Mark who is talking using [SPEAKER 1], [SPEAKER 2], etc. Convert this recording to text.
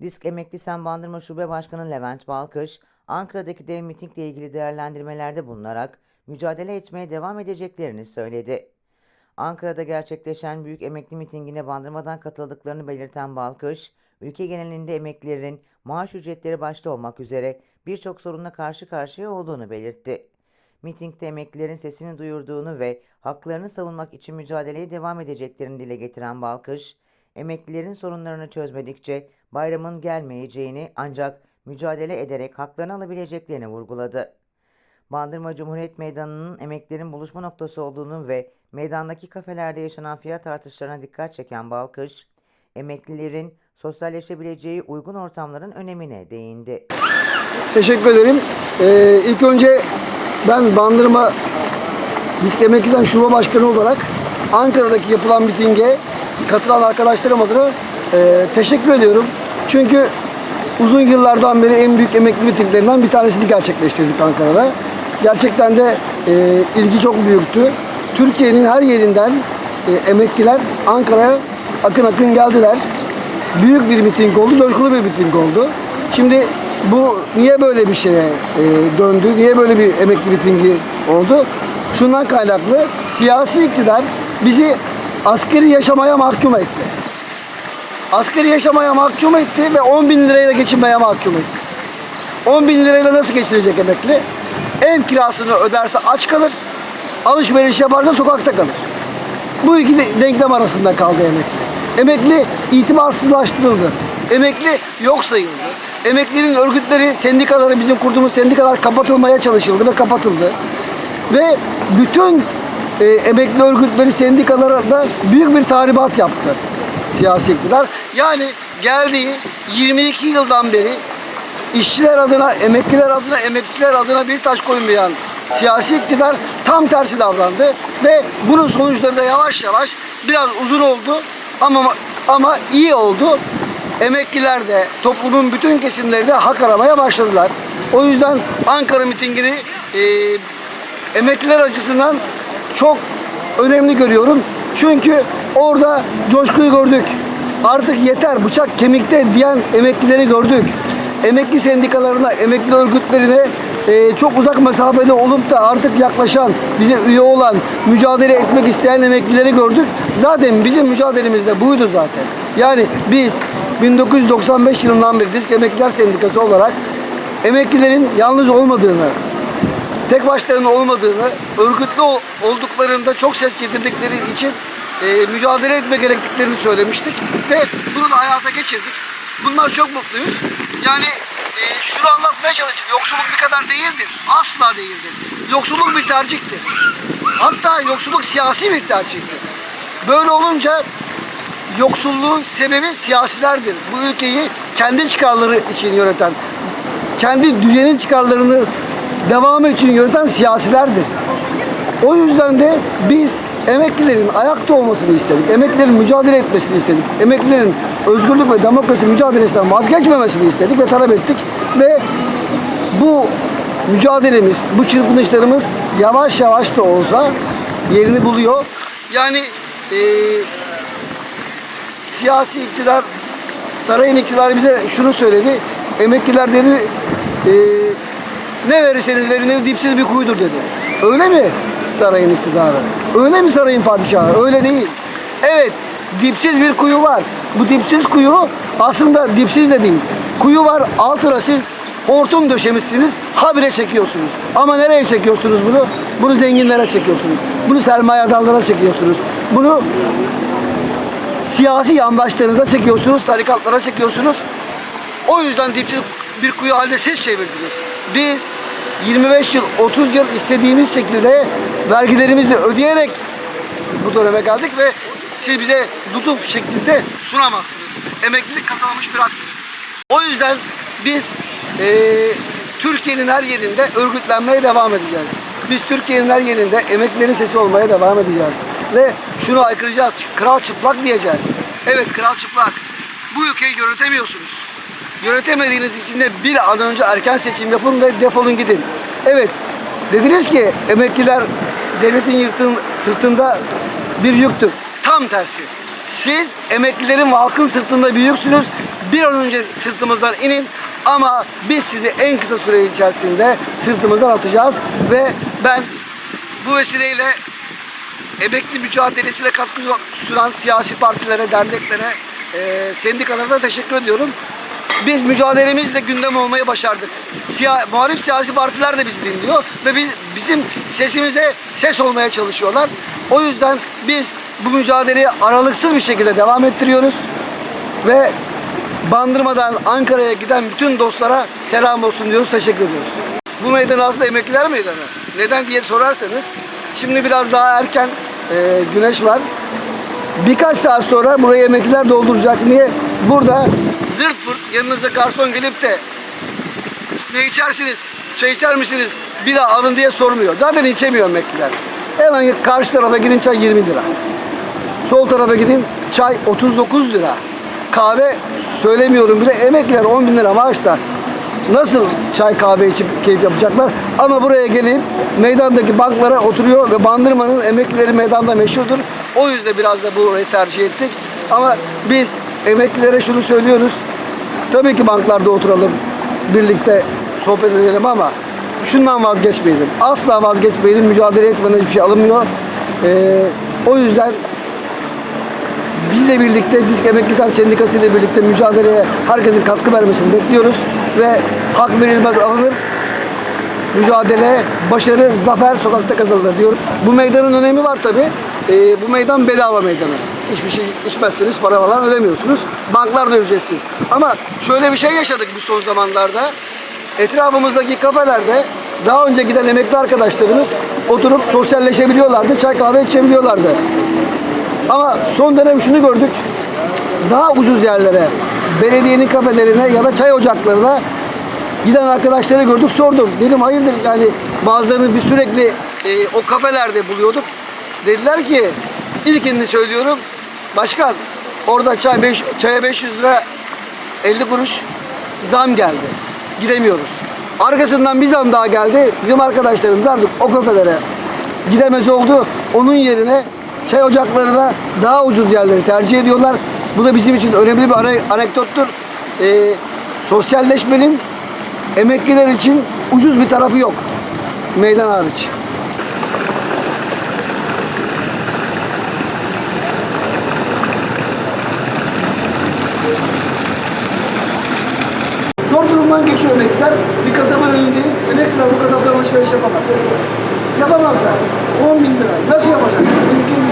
[SPEAKER 1] Disk Emekli Sen Bandırma Şube Başkanı Levent Balkış, Ankara'daki dev mitingle ilgili değerlendirmelerde bulunarak mücadele etmeye devam edeceklerini söyledi. Ankara'da gerçekleşen büyük emekli mitingine bandırmadan katıldıklarını belirten Balkış, ülke genelinde emeklilerin maaş ücretleri başta olmak üzere birçok sorunla karşı karşıya olduğunu belirtti. Mitingde emeklilerin sesini duyurduğunu ve haklarını savunmak için mücadeleye devam edeceklerini dile getiren Balkış, emeklilerin sorunlarını çözmedikçe bayramın gelmeyeceğini ancak mücadele ederek haklarını alabileceklerini vurguladı. Bandırma Cumhuriyet Meydanı'nın emeklilerin buluşma noktası olduğunu ve meydandaki kafelerde yaşanan fiyat artışlarına dikkat çeken Balkış, emeklilerin sosyalleşebileceği uygun ortamların önemine değindi.
[SPEAKER 2] Teşekkür ederim. Ee, ilk önce ben Bandırma Disk Emekliden Şube Başkanı olarak Ankara'daki yapılan mitinge katılan arkadaşlarım adına e, teşekkür ediyorum. Çünkü uzun yıllardan beri en büyük emekli mitinglerinden bir tanesini gerçekleştirdik Ankara'da. Gerçekten de e, ilgi çok büyüktü. Türkiye'nin her yerinden e, emekliler Ankara'ya akın akın geldiler. Büyük bir miting oldu, coşkulu bir miting oldu. Şimdi bu niye böyle bir şeye e, döndü, niye böyle bir emekli mitingi oldu? Şundan kaynaklı siyasi iktidar bizi askeri yaşamaya mahkum etti. Askeri yaşamaya mahkum etti ve 10 bin lirayla geçinmeye mahkum etti. 10 bin lirayla nasıl geçirecek emekli? Ev kirasını öderse aç kalır, alışveriş yaparsa sokakta kalır. Bu iki de- denklem arasında kaldı emekli. Emekli itibarsızlaştırıldı. Emekli yok sayıldı. Emeklinin örgütleri, sendikaları, bizim kurduğumuz sendikalar kapatılmaya çalışıldı ve kapatıldı. Ve bütün e, emekli örgütleri, sendikalara da büyük bir tahribat yaptı siyasi iktidar. Yani geldiği 22 yıldan beri işçiler adına, emekliler adına, emekçiler adına bir taş koymayan siyasi iktidar tam tersi davrandı ve bunun sonuçları da yavaş yavaş biraz uzun oldu ama ama iyi oldu. Emekliler de toplumun bütün kesimleri de hak aramaya başladılar. O yüzden Ankara mitingini e, emekliler açısından çok önemli görüyorum. Çünkü orada coşkuyu gördük. Artık yeter bıçak kemikte diyen emeklileri gördük. Emekli sendikalarına, emekli örgütlerine e, çok uzak mesafede olup da artık yaklaşan, bize üye olan, mücadele etmek isteyen emeklileri gördük. Zaten bizim mücadelemiz de buydu zaten. Yani biz 1995 yılından beri Disk Emekliler Sendikası olarak emeklilerin yalnız olmadığını, tek başlarına olmadığını, örgütlü ol- olduklarında çok ses getirdikleri için e, mücadele etme gerektiklerini söylemiştik ve bunu da hayata geçirdik. Bunlar çok mutluyuz. Yani e, şunu anlatmaya çalışıyorum. Yoksulluk bir kadar değildir. Asla değildir. Yoksulluk bir tercihtir. Hatta yoksulluk siyasi bir tercihtir. Böyle olunca yoksulluğun sebebi siyasilerdir. Bu ülkeyi kendi çıkarları için yöneten, kendi düzenin çıkarlarını devamı için yöneten siyasilerdir. O yüzden de biz emeklilerin ayakta olmasını istedik. Emeklilerin mücadele etmesini istedik. Emeklilerin özgürlük ve demokrasi mücadelesinden vazgeçmemesini istedik ve talep ettik. Ve bu mücadelemiz, bu çırpınışlarımız yavaş yavaş da olsa yerini buluyor. Yani eee siyasi iktidar, sarayın iktidarı bize şunu söyledi. Emekliler dedi, e, ne verirseniz verin dedi, dipsiz bir kuyudur dedi. Öyle mi sarayın iktidarı? Öyle mi sarayın padişahı? Öyle değil. Evet, dipsiz bir kuyu var. Bu dipsiz kuyu aslında dipsiz de değil. Kuyu var, altına siz hortum döşemişsiniz, habire çekiyorsunuz. Ama nereye çekiyorsunuz bunu? Bunu zenginlere çekiyorsunuz. Bunu sermayedarlara çekiyorsunuz. Bunu siyasi yandaşlarınıza çekiyorsunuz, tarikatlara çekiyorsunuz. O yüzden dipsiz bir kuyu halde siz çevirdiniz. Biz 25 yıl, 30 yıl istediğimiz şekilde vergilerimizi ödeyerek bu döneme geldik ve siz bize lütuf şeklinde sunamazsınız. Emeklilik kazanılmış bir haktır. O yüzden biz eee, Türkiye'nin her yerinde örgütlenmeye devam edeceğiz. Biz Türkiye'nin her yerinde emeklilerin sesi olmaya devam edeceğiz. Ve şunu aykıracağız, kral çıplak diyeceğiz. Evet kral çıplak. Bu ülkeyi yönetemiyorsunuz. Yönetemediğiniz için de bir an önce erken seçim yapın ve defolun gidin. Evet, dediniz ki emekliler devletin yırtın, sırtında bir yüktür. Tam tersi. Siz emeklilerin ve halkın sırtında bir yüksünüz. bir an önce sırtımızdan inin ama biz sizi en kısa süre içerisinde sırtımızdan atacağız ve ben bu vesileyle emekli mücadelesine katkı sunan siyasi partilere, derneklere, e, sendikalara da teşekkür ediyorum. Biz mücadelemizle gündem olmayı başardık. Siya, muhalif siyasi partiler de bizi dinliyor ve biz bizim sesimize ses olmaya çalışıyorlar. O yüzden biz bu mücadeleyi aralıksız bir şekilde devam ettiriyoruz ve Bandırma'dan Ankara'ya giden bütün dostlara selam olsun diyoruz, teşekkür ediyoruz. Bu meydan aslında emekliler meydanı. Neden diye sorarsanız, şimdi biraz daha erken e, güneş var. Birkaç saat sonra burayı emekliler dolduracak. Niye? Burada zırt pırt yanınıza garson gelip de ne içersiniz, çay içer misiniz, bir daha alın diye sormuyor. Zaten içemiyor emekliler. Hemen karşı tarafa gidin çay 20 lira. Sol tarafa gidin çay 39 lira. Kahve söylemiyorum bile emekliler 10 bin lira maaşta. Nasıl çay kahve içip keyif yapacaklar? Ama buraya gelip meydandaki banklara oturuyor ve Bandırma'nın emeklileri meydanda meşhurdur. O yüzden biraz da burayı tercih ettik. Ama biz emeklilere şunu söylüyoruz. Tabii ki banklarda oturalım, birlikte sohbet edelim ama şundan vazgeçmeyelim. Asla vazgeçmeyelim. Mücadele etmeden hiçbir şey alınmıyor. Ee, o yüzden bizle birlikte Disk Emeklisan Sendikası ile birlikte mücadeleye herkesin katkı vermesini bekliyoruz ve hak verilmez alınır. Mücadele, başarı, zafer sokakta kazanılır diyorum. Bu meydanın önemi var tabi. bu meydan bedava meydanı. Hiçbir şey içmezseniz para falan ödemiyorsunuz. Banklar da ücretsiz. Ama şöyle bir şey yaşadık bu son zamanlarda. Etrafımızdaki kafelerde daha önce giden emekli arkadaşlarımız oturup sosyalleşebiliyorlardı, çay kahve içebiliyorlardı. Ama son dönem şunu gördük. Daha ucuz yerlere, belediyenin kafelerine ya da çay ocaklarına giden arkadaşları gördük. Sordum. Dedim hayırdır yani bazılarını bir sürekli e, o kafelerde buluyorduk. Dediler ki ilkini söylüyorum. Başkan orada çay beş, çaya 500 lira 50 kuruş zam geldi. Gidemiyoruz. Arkasından bir zam daha geldi. Bizim arkadaşlarımız artık o kafelere gidemez oldu. Onun yerine çay ocaklarına daha ucuz yerleri tercih ediyorlar. Bu da bizim için önemli bir ane- anekdottur. Ee, sosyalleşmenin emekliler için ucuz bir tarafı yok. Meydan hariç. Durumdan geçiyor emekliler. Bir kasabanın önündeyiz. Emekliler bu kasaptan alışveriş yapamaz. Yapamazlar. 10 bin lira. Nasıl yapacak? Mümkün